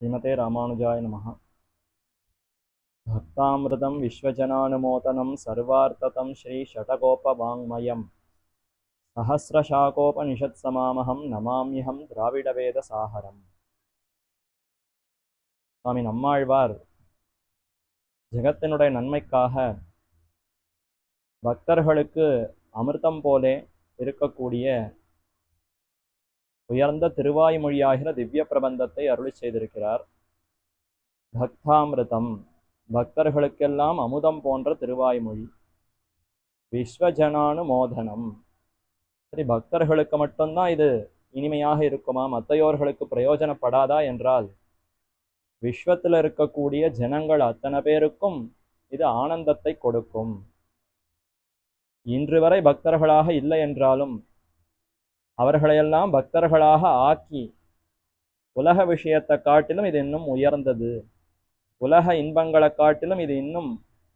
ஸ்ரீமதே ராமானுஜாய நம பக்தாமிரதம் விஸ்வஜனானுமோதனம் சர்வார்த்ததம் ஸ்ரீ ஷடகோபவாங்மயம் சகசிரசாகோபனிஷத்சமாமகம் நமாமியம் திராவிடவேத சாகரம் சுவாமி நம்மாழ்வார் ஜெகத்தினுடைய நன்மைக்காக பக்தர்களுக்கு அமிர்தம் போலே இருக்கக்கூடிய உயர்ந்த திருவாய்மொழியாகிற திவ்ய பிரபந்தத்தை அருளி செய்திருக்கிறார். பக்தாமிருதம் பக்தர்களுக்கெல்லாம் அமுதம் போன்ற திருவாய்மொழி. விஸ்வஜனானு மோதனம் சரி பக்தர்களுக்கு மட்டும்தான் இது இனிமையாக இருக்குமா? மத்தையோர்களுக்கு பிரயோஜனப்படாதா என்றால் விஸ்வத்தில் இருக்கக்கூடிய ஜனங்கள் அத்தனை பேருக்கும் இது ஆனந்தத்தை கொடுக்கும். இன்று வரை பக்தர்களாக இல்லை என்றாலும் அவர்களையெல்லாம் பக்தர்களாக ஆக்கி உலக விஷயத்தை காட்டிலும் இது இன்னும் உயர்ந்தது. உலக இன்பங்களை காட்டிலும் இது இன்னும்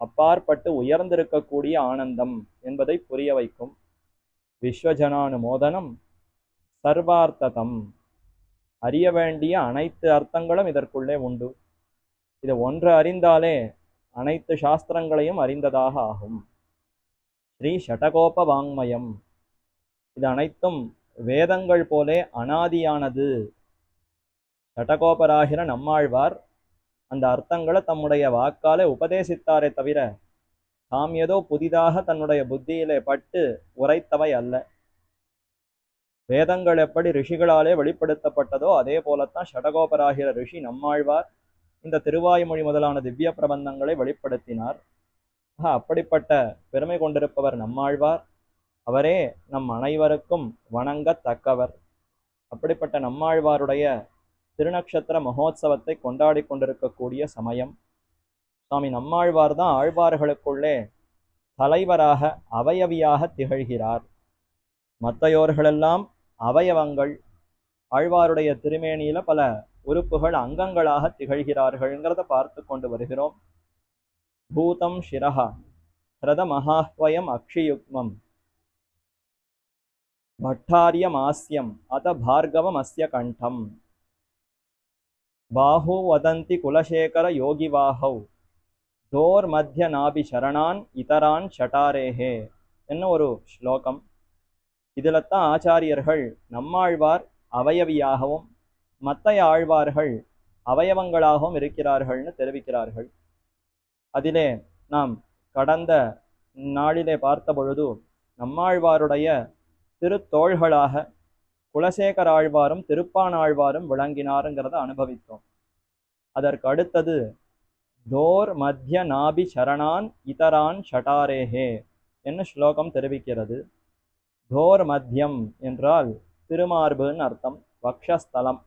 அப்பாற்பட்டு உயர்ந்திருக்கக்கூடிய ஆனந்தம் என்பதை புரிய வைக்கும். விஸ்வஜனானுமோதனம் சர்வார்த்ததம். அறிய வேண்டிய அனைத்து அர்த்தங்களும் இதற்குள்ளே உண்டு. இது ஒன்று அறிந்தாலே அனைத்து சாஸ்திரங்களையும் அறிந்ததாக ஆகும். ஸ்ரீ ஷடகோப வாங்மயம் இது அனைத்தும் வேதங்கள் போலே அனாதியானது. சட்டகோபராகிற நம்மாழ்வார் அந்த அர்த்தங்களை தம்முடைய வாக்காலே உபதேசித்தாரே தவிர தாம் ஏதோ புதிதாக தன்னுடைய புத்தியிலே பட்டு உரைத்தவை அல்ல. வேதங்கள் எப்படி ரிஷிகளாலே வெளிப்படுத்தப்பட்டதோ அதே போலத்தான் ஷடகோபராகிற ரிஷி நம்மாழ்வார் இந்த திருவாய்மொழி முதலான திவ்ய பிரபந்தங்களை வெளிப்படுத்தினார் அப்படிப்பட்ட பெருமை கொண்டிருப்பவர் நம்மாழ்வார். அவரே நம் அனைவருக்கும் வணங்கத்தக்கவர் அப்படிப்பட்ட நம்மாழ்வாருடைய திருநக்ஷத்திர மகோத்சவத்தை கொண்டாடி கொண்டிருக்கக்கூடிய சமயம். சுவாமி நம்மாழ்வார் தான் ஆழ்வார்களுக்குள்ளே தலைவராக அவயவியாக திகழ்கிறார். மற்றையோர்களெல்லாம் அவயவங்கள். ஆழ்வாருடைய திருமேனியில பல உறுப்புகள் அங்கங்களாக திகழ்கிறார்கள்ங்கிறத பார்த்து கொண்டு வருகிறோம். பூதம் சிரஹா ஹிரத மகாஹ்வயம் அக்ஷியுக்மம். भट्टार्यमास्यम् अथ भार्गवमस्य कण्ठम् बाहु वदन्ति कुलशेखरयोगिवाहौ தோர்மத்தியநாபிசரணான் இதரான் ஷட்டாரேஹே என்ன ஒரு ஸ்லோகம் இதில் தான் ஆச்சாரியர்கள் நம்மாழ்வார் அவயவியாகவும் மற்றைய ஆழ்வார்கள் அவயவங்களாகவும் இருக்கிறார்கள்னு தெரிவிக்கிறார்கள் அதிலே நாம் கடந்த நாளிலே பார்த்த பொழுது நம்மாழ்வாருடைய திருத்தோள்களாக குலசேகர ஆழ்வாரும் திருப்பானாழ்வாரும் விளங்கினாருங்கிறத அனுபவித்தோம். அதற்கு அடுத்தது தோர் மத்திய நாபி சரணான் இதரான் ஷட்டாரேஹே என்ன ஸ்லோகம் தெரிவிக்கிறது? தோர் மத்தியம் என்றால் திருமார்புன்னு அர்த்தம் வக்ஷஸ்தலம்.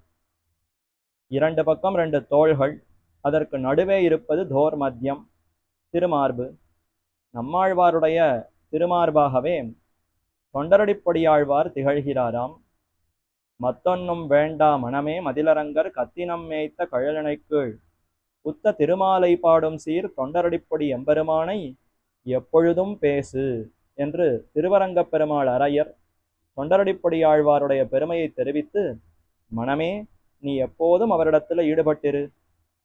இரண்டு பக்கம் ரெண்டு தோள்கள் அதற்கு நடுவே இருப்பது தோர் மத்தியம் திருமார்பு. நம்மாழ்வாருடைய திருமார்பாகவே தொண்டரடிப்பொடியாழ்வார் திகழ்கிறாராம். மத்தொன்னும் வேண்டா மனமே மதிலரங்கர் கத்தினம் மேய்த்த கழலனை கீழ். உத்த திருமாலை பாடும் சீர் தொண்டரடிப்பொடி எம்பெருமானை எப்பொழுதும் பேசு என்று திருவரங்கப் பெருமாள் அரையர் தொண்டரடிப்பொடியாழ்வாருடைய பெருமையை தெரிவித்து மனமே நீ எப்போதும் அவரிடத்துல ஈடுபட்டிரு.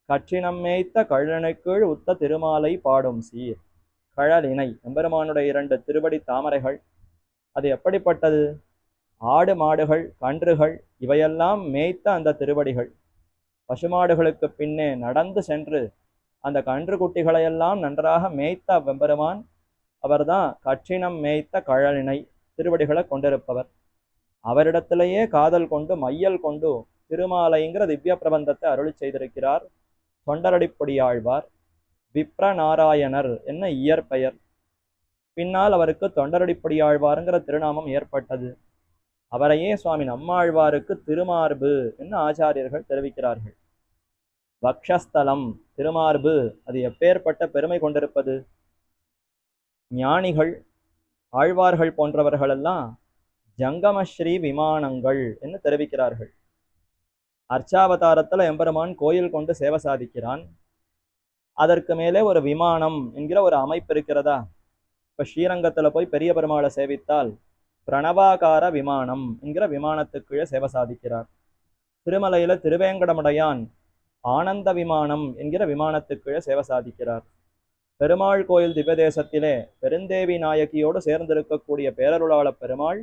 கற்றினம் மேய்த்த கழலனை உத்த திருமாலை பாடும் சீர். கழலினை எம்பெருமானுடைய இரண்டு திருவடி தாமரைகள். அது எப்படிப்பட்டது? ஆடு மாடுகள் கன்றுகள் இவையெல்லாம் மேய்த்த அந்த திருவடிகள். பசுமாடுகளுக்கு பின்னே நடந்து சென்று அந்த கன்று குட்டிகளையெல்லாம் நன்றாக மேய்த்த வெம்பெருமான் அவர்தான் கற்றினம் மேய்த்த கழலினை திருவடிகளை கொண்டிருப்பவர். அவரிடத்திலேயே காதல் கொண்டு மையல் கொண்டு திருமாலைங்கிற திவ்ய பிரபந்தத்தை அருளி செய்திருக்கிறார். தொண்டரடிப்பொடியாழ்வார். விப்ர நாராயணர் என்ன இயற்பெயர்? பின்னால் அவருக்கு தொண்டரடிப்படியாழ்வாருங்கிற திருநாமம் ஏற்பட்டது. அவரையே சுவாமி நம்மாழ்வாருக்கு திருமார்பு என்று ஆச்சாரியர்கள் தெரிவிக்கிறார்கள். வக்ஷஸ்தலம் திருமார்பு அது எப்பேற்பட்ட பெருமை கொண்டிருப்பது? ஞானிகள் ஆழ்வார்கள் போன்றவர்களெல்லாம் ஜங்கமஸ்ரீ விமானங்கள் என்று தெரிவிக்கிறார்கள். அர்ச்சாவதாரத்தில் எம்பெருமான் கோயில் கொண்டு சேவை சாதிக்கிறான். அதற்கு மேலே ஒரு விமானம் என்கிற ஒரு அமைப்பு இருக்கிறதா? இப்போ ஸ்ரீரங்கத்தில் போய் பெரிய பெருமாளை சேவித்தால் பிரணவாகார விமானம் என்கிற விமானத்துக்குள்ளே சேவை சாதிக்கிறார். திருமலையில் திருவேங்கடமுடையான் ஆனந்த விமானம் என்கிற விமானத்துக்கு கீழே சேவை சாதிக்கிறார். பெருமாள் கோயில் திவ்யதேசத்திலே பெருந்தேவி நாயகியோடு சேர்ந்திருக்கக்கூடிய பேரருளாள பெருமாள்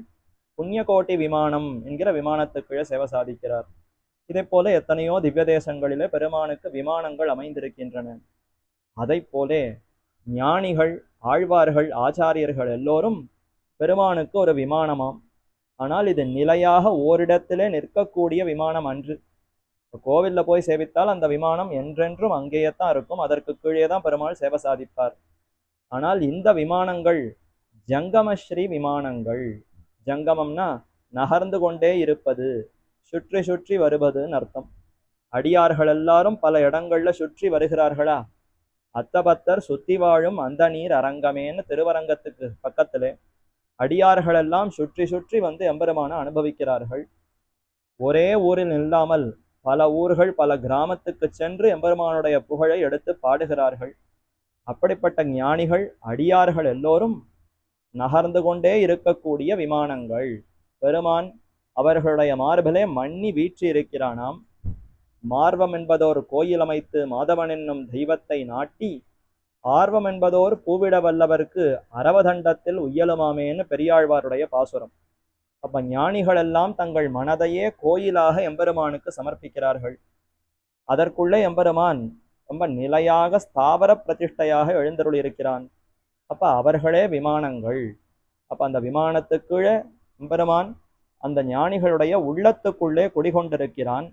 புண்ணியகோட்டி விமானம் என்கிற விமானத்துக்கு கீழே சேவை சாதிக்கிறார். இதே போல எத்தனையோ திவ்யதேசங்களிலே பெருமானுக்கு விமானங்கள் அமைந்திருக்கின்றன. அதை போலே ஞானிகள் ஆழ்வார்கள் ஆச்சாரியர்கள் எல்லோரும் பெருமானுக்கு ஒரு விமானமாம். ஆனால் இது நிலையாக ஓரிடத்திலே நிற்கக்கூடிய விமானம் அன்று. கோவிலில் கோவில்ல போய் சேவித்தால் அந்த விமானம் என்றென்றும் அங்கேயே தான் இருக்கும். அதற்கு கீழே தான் பெருமாள் சேவை சாதிப்பார். ஆனால் இந்த விமானங்கள் ஜங்கமஸ்ரீ விமானங்கள். ஜங்கமம்னா நகர்ந்து கொண்டே இருப்பது சுற்றி சுற்றி வருவதுன்னு அர்த்தம். அடியார்கள் எல்லாரும் பல இடங்கள்ல சுற்றி வருகிறார்களா? அத்தபத்தர் சுத்தி வாழும் அந்த நீர் அரங்கமேன்னு திருவரங்கத்துக்கு பக்கத்திலே அடியார்கள் எல்லாம் சுற்றி சுற்றி வந்து எம்பெருமான அனுபவிக்கிறார்கள். ஒரே ஊரில் இல்லாமல் பல ஊர்கள் பல கிராமத்துக்கு சென்று எம்பெருமானுடைய புகழை எடுத்து பாடுகிறார்கள். அப்படிப்பட்ட ஞானிகள் அடியார்கள் எல்லோரும் நகர்ந்து கொண்டே இருக்கக்கூடிய விமானங்கள். பெருமான் அவர்களுடைய மார்பிலே மண்ணி வீற்றி இருக்கிறானாம் மார்வம் என்பதோர் கோயில் அமைத்து மாதவன் என்னும் தெய்வத்தை நாட்டி ஆர்வம் என்பதோர் பூவிட வல்லவர்க்கு அரவதண்டத்தில் உயலுமாமேன்னு பெரியாழ்வாருடைய பாசுரம். அப்ப ஞானிகள் எல்லாம் தங்கள் மனதையே கோயிலாக எம்பெருமானுக்கு சமர்ப்பிக்கிறார்கள். அதற்குள்ளே எம்பெருமான் ரொம்ப நிலையாக ஸ்தாவர பிரதிஷ்டையாக எழுந்தருள் இருக்கிறான் அப்ப அவர்களே விமானங்கள். அப்ப அந்த விமானத்துக்குள்ளே எம்பெருமான் அந்த ஞானிகளுடைய உள்ளத்துக்குள்ளே குடிகொண்டிருக்கிறான்.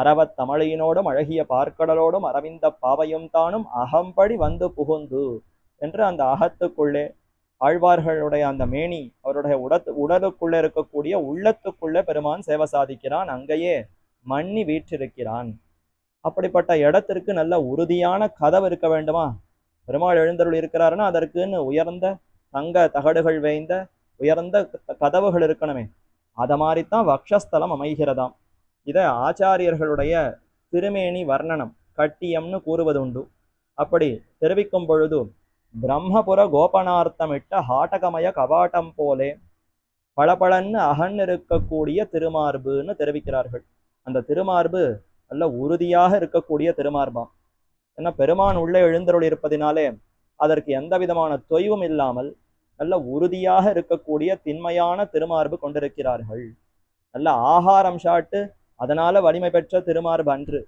அரவத் தமிழையினோடும் அழகிய பார்க்கடலோடும் அரவிந்த பாவையும் தானும் அகம்படி வந்து புகுந்து என்று அந்த அகத்துக்குள்ளே ஆழ்வார்களுடைய அந்த மேனி அவருடைய உடத்து உடலுக்குள்ளே இருக்கக்கூடிய உள்ளத்துக்குள்ளே பெருமான் சேவை சாதிக்கிறான். அங்கேயே மண்ணி வீற்றிருக்கிறான். அப்படிப்பட்ட இடத்திற்கு நல்ல உறுதியான கதவு இருக்க வேண்டுமா? பெருமாள் எழுந்தருள் இருக்கிறாருன்னா அதற்குன்னு உயர்ந்த தங்க தகடுகள் வேய்ந்த உயர்ந்த க- கதவுகள் இருக்கணுமே. அத மாதிரித்தான் வக்ஷஸ்தலம் அமைகிறதாம். இதை ஆச்சாரியர்களுடைய திருமேனி வர்ணனம் கட்டியம்னு கூறுவதுண்டு. அப்படி தெரிவிக்கும் பொழுது பிரம்மபுர கோபனார்த்தமிட்ட ஹாட்டகமய கவாட்டம் போலே பளபளன்னு அகன் இருக்கக்கூடிய திருமார்புன்னு தெரிவிக்கிறார்கள். அந்த திருமார்பு நல்ல உறுதியாக இருக்கக்கூடிய திருமார்பாம் ஏன்னா பெருமான் உள்ளே எழுந்தருள் இருப்பதினாலே அதற்கு எந்த விதமான தொய்வும் இல்லாமல் நல்ல உறுதியாக இருக்கக்கூடிய திண்மையான திருமார்பு கொண்டிருக்கிறார்கள். நல்ல ஆகாரம் சாட்டு அதனால வலிமை பெற்ற திருமார்பு அன்று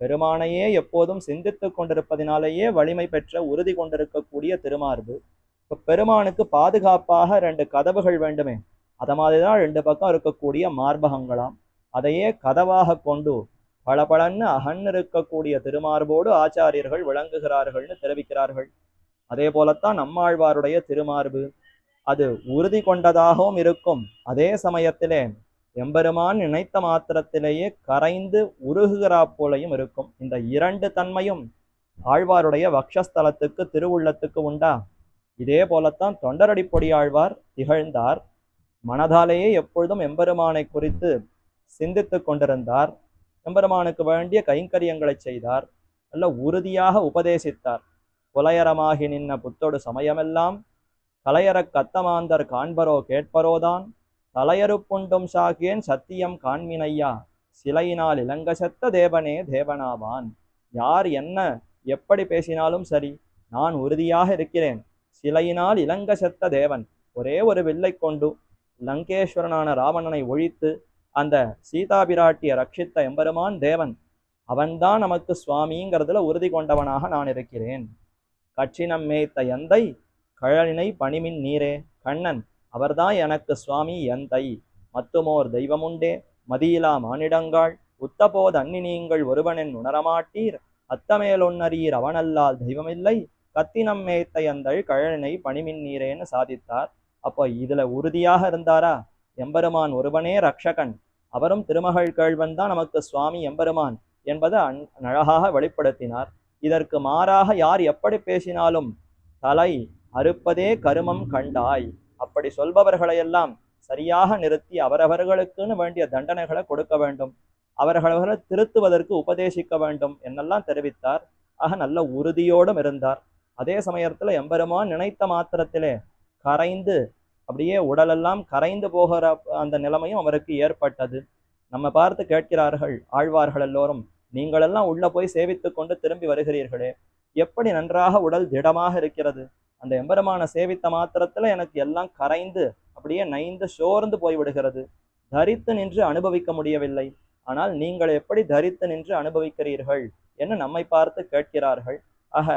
பெருமானையே எப்போதும் சிந்தித்துக் கொண்டிருப்பதினாலேயே வலிமை பெற்ற உறுதி கொண்டிருக்கக்கூடிய திருமார்பு. இப்போ பெருமானுக்கு பாதுகாப்பாக ரெண்டு கதவுகள் வேண்டுமே. அதை மாதிரி தான் ரெண்டு பக்கம் இருக்கக்கூடிய மார்பகங்களாம். அதையே கதவாக கொண்டு பளபளன்னு அகன் இருக்கக்கூடிய திருமார்போடு ஆச்சாரியர்கள் விளங்குகிறார்கள்னு தெரிவிக்கிறார்கள். அதே போலத்தான் நம்மாழ்வாருடைய திருமார்பு. அது உறுதி கொண்டதாகவும் இருக்கும். அதே சமயத்திலே எம்பெருமான் நினைத்த மாத்திரத்திலேயே கரைந்து உருகுகிறா போலையும் இருக்கும். இந்த இரண்டு தன்மையும் ஆழ்வாருடைய வக்ஷஸ்தலத்துக்கு திருவுள்ளத்துக்கு உண்டா? இதே போலத்தான் தொண்டரடி பொடியாழ்வார் திகழ்ந்தார். மனதாலேயே எப்பொழுதும் எம்பெருமானை குறித்து சிந்தித்துக் கொண்டிருந்தார். எம்பெருமானுக்கு வேண்டிய கைங்கரியங்களை செய்தார். நல்ல உறுதியாக உபதேசித்தார். புலையரமாகி நின்ன புத்தொடு சமயமெல்லாம் கலையறக் கத்தமாந்தர் காண்பரோ கேட்பரோதான். தலையறுப்புண்டும் சாகேன் சத்தியம் காண்மினையா? சிலையினால் இளங்கசத்த தேவனே தேவனாவான். யார் என்ன எப்படி பேசினாலும் சரி நான் உறுதியாக இருக்கிறேன். சிலையினால் இளங்கசத்த தேவன். ஒரே ஒரு வில்லை கொண்டு லங்கேஸ்வரனான ராவணனை ஒழித்து அந்த சீதா பிராட்டியை ரட்சித்த எம்பெருமான் தேவன். அவன்தான் நமக்கு சுவாமிங்கிறதுல உறுதி கொண்டவனாக நான் இருக்கிறேன். கட்சினம் மேய்த்த எந்தை கழலினை பணிமின் நீரே. கண்ணன் அவர்தான் எனக்கு சுவாமி என் தை. மத்துமோர் தெய்வமுண்டே மதியிலா மானிடங்காள். உத்தபோது அன்னி நீங்கள் ஒருவனின் உணரமாட்டீர். அத்தமேலொன்னரீர் அவனல்லால் தெய்வமில்லை. கத்தினம் மேய்த்த எந்தள் கழனை பணிமின் நீரேன்னு சாதித்தார். அப்போ இதுல உறுதியாக இருந்தாரா? எம்பெருமான் ஒருவனே ரக்ஷகன். அவரும் திருமகள் கேழ்வன் தான் நமக்கு சுவாமி எம்பெருமான் என்பதை அன் அழகாக வெளிப்படுத்தினார். இதற்கு மாறாக யார் எப்படி பேசினாலும் தலை அறுப்பதே கருமம் கண்டாய். அப்படி சொல்பவர்களையெல்லாம் சரியாக நிறுத்தி அவரவர்களுக்குன்னு வேண்டிய தண்டனைகளை கொடுக்க வேண்டும். அவர்களவர்களை திருத்துவதற்கு உபதேசிக்க வேண்டும் என்னெல்லாம் தெரிவித்தார். ஆக நல்ல உறுதியோடும் இருந்தார். அதே சமயத்துல எம்பெருமான் நினைத்த மாத்திரத்திலே கரைந்து அப்படியே உடலெல்லாம் கரைந்து போகிற அந்த நிலைமையும் அவருக்கு ஏற்பட்டது. நம்ம பார்த்து கேட்கிறார்கள் ஆழ்வார்கள் எல்லோரும் நீங்களெல்லாம் உள்ள போய் சேவித்து கொண்டு திரும்பி வருகிறீர்களே எப்படி நன்றாக உடல் திடமாக இருக்கிறது? அந்த எம்பெருமான சேவித்த மாத்திரத்தில் எனக்கு எல்லாம் கரைந்து அப்படியே நைந்து சோர்ந்து போய் விடுகிறது தரித்து நின்று அனுபவிக்க முடியவில்லை. ஆனால் நீங்கள் எப்படி தரித்து நின்று அனுபவிக்கிறீர்கள்? என்று நம்மை பார்த்து கேட்கிறார்கள். ஆக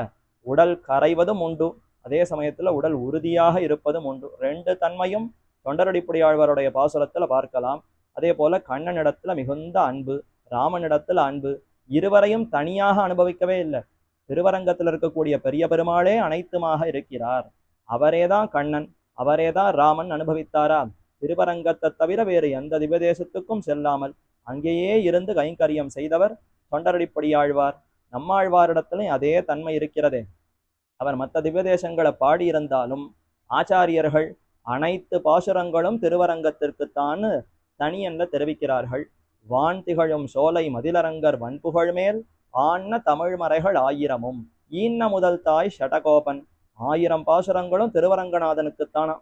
உடல் கரைவதும் உண்டு. அதே சமயத்தில் உடல் உறுதியாக இருப்பதும் உண்டு. ரெண்டு தன்மையும் தொண்டரடிப்புடியாழ்வாருடைய பாசுரத்தில் பார்க்கலாம். அதே போல கண்ணனிடத்துல மிகுந்த அன்பு ராமனிடத்துல அன்பு இருவரையும் தனியாக அனுபவிக்கவே இல்லை. திருவரங்கத்தில் இருக்கக்கூடிய பெரிய பெருமாளே அனைத்துமாக இருக்கிறார். அவரேதான் கண்ணன் அவரேதான் ராமன் அனுபவித்தாரா? திருவரங்கத்தை தவிர வேறு எந்த திவதேசத்துக்கும் செல்லாமல் அங்கேயே இருந்து கைங்கரியம் செய்தவர் தொண்டரடிப்படியாழ்வார் நம்மாழ்வாரிடத்திலும் அதே தன்மை இருக்கிறதே. அவர் மற்ற திவ்யதேசங்களை பாடியிருந்தாலும் ஆச்சாரியர்கள் அனைத்து பாசுரங்களும் திருவரங்கத்திற்குத்தான் தனியென்ன தெரிவிக்கிறார்கள். வான் திகழும் சோலை மதிலரங்கர் வன்புகழ் மேல் ஆன்ன தமிழ் மறைகள் ஆயிரமும். ஈன்ன முதல் தாய் ஷடகோபன். ஆயிரம் பாசுரங்களும் திருவரங்கநாதனுக்குத்தானா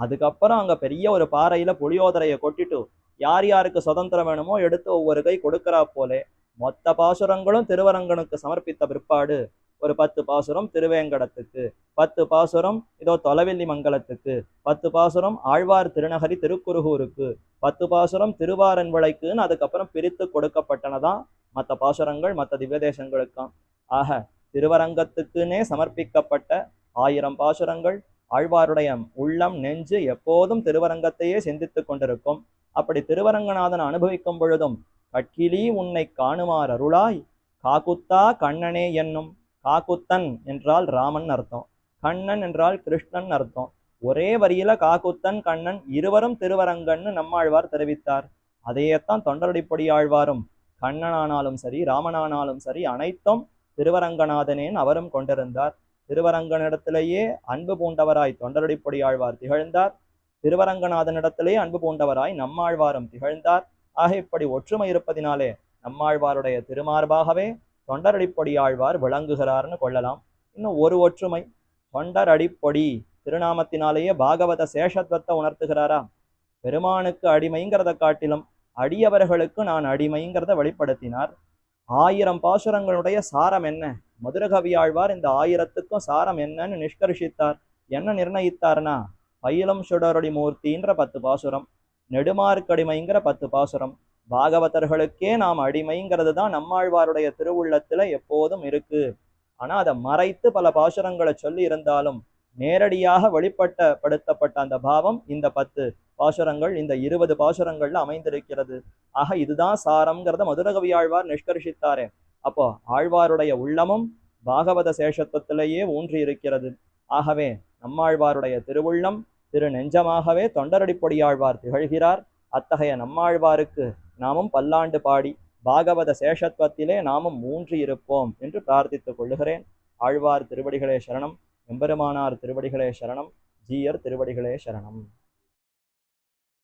அதுக்கப்புறம் அங்க பெரிய ஒரு பாறையில புளியோதரையை கொட்டிட்டு யார் யாருக்கு சுதந்திரம் வேணுமோ எடுத்து ஒவ்வொரு கை கொடுக்கறா போலே மொத்த பாசுரங்களும் திருவரங்கனுக்கு சமர்ப்பித்த பிற்பாடு ஒரு பத்து பாசுரம் திருவேங்கடத்துக்கு பத்து பாசுரம் இதோ தொலைவெள்ளி மங்கலத்துக்கு பத்து பாசுரம் ஆழ்வார் திருநகரி திருக்குறுகூருக்கு பத்து பாசுரம் திருவாரன்விளைக்குன்னு அதுக்கப்புறம் பிரித்து கொடுக்கப்பட்டனதான் மற்ற பாசுரங்கள் மற்ற திவ்யதேசங்களுக்கும் ஆக திருவரங்கத்துக்குன்னே சமர்ப்பிக்கப்பட்ட ஆயிரம் பாசுரங்கள் ஆழ்வாருடைய உள்ளம் நெஞ்சு எப்போதும் திருவரங்கத்தையே சிந்தித்துக் கொண்டிருக்கும். அப்படி திருவரங்கநாதன் அனுபவிக்கும் பொழுதும் கட்கிலி உன்னை காணுமார் அருளாய் காக்குத்தா கண்ணனே என்னும் காக்குத்தன் என்றால் ராமன் அர்த்தம் கண்ணன் என்றால் கிருஷ்ணன் அர்த்தம். ஒரே வரியில காக்குத்தன் கண்ணன் இருவரும் திருவரங்கன்னு நம்மாழ்வார் தெரிவித்தார். அதையேத்தான் தொண்டரடிப்பொடி ஆழ்வாரும் கண்ணனானாலும் சரி ராமனானாலும் சரி அனைத்தும் திருவரங்கநாதனேன் அவரும் கொண்டிருந்தார். திருவரங்கனிடத்திலேயே அன்பு பூண்டவராய் தொண்டரடிப்பொடி ஆழ்வார் திகழ்ந்தார். திருவரங்கநாதனிடத்திலே அன்பு பூண்டவராய் நம்மாழ்வாரும் திகழ்ந்தார். ஆக இப்படி ஒற்றுமை இருப்பதினாலே நம்மாழ்வாருடைய திருமார்பாகவே தொண்டரடிப்பொடி ஆழ்வார் விளங்குகிறார்னு கொள்ளலாம். இன்னும் ஒரு ஒற்றுமை. தொண்டர் அடிப்பொடி திருநாமத்தினாலேயே பாகவத சேஷத்துவத்தை உணர்த்துகிறாரா பெருமானுக்கு அடிமைங்கிறத காட்டிலும் அடியவர்களுக்கு நான் அடிமைங்கிறத வெளிப்படுத்தினார். ஆயிரம் பாசுரங்களுடைய சாரம் என்ன? மதுரகவியாழ்வார் இந்த ஆயிரத்துக்கும் சாரம் என்னன்னு நிஷ்கர்ஷித்தார். என்ன நிர்ணயித்தார்னா பயிலம் சுடரொடி மூர்த்தின்ற பத்து பாசுரம் நெடுமார்க்கடிமைங்கிற பத்து பாசுரம் பாகவதர்களுக்கே நாம் அடிமைங்கிறது தான் நம்மாழ்வாருடைய திருவுள்ளத்துல எப்போதும் இருக்கு. ஆனா அதை மறைத்து பல பாசுரங்களை சொல்லி இருந்தாலும் நேரடியாக வெளிப்பட்ட படுத்தப்பட்ட அந்த பாவம் இந்த பத்து பாசுரங்கள் இந்த இருபது பாசுரங்கள்ல அமைந்திருக்கிறது. ஆக இதுதான் சாரம்ங்கிறத மதுரகவியாழ்வார் நிஷ்கர்ஷித்தாரே. அப்போ ஆழ்வாருடைய உள்ளமும் பாகவத சேஷத்துவத்திலேயே ஊன்றி இருக்கிறது. ஆகவே நம்மாழ்வாருடைய திருவுள்ளம் திரு நெஞ்சமாகவே தொண்டரடிப்பொடியாழ்வார் திகழ்கிறார். அத்தகைய நம்மாழ்வாருக்கு நாமும் பல்லாண்டு பாடி பாகவத சேஷத்துவத்திலே நாமும் மூன்று இருப்போம் என்று பிரார்த்தித்துக் கொள்ளுகிறேன். ஆழ்வார் திருவடிகளே சரணம் எம்பெருமானார் திருவடிகளே சரணம் ஜீயர் திருவடிகளே சரணம்.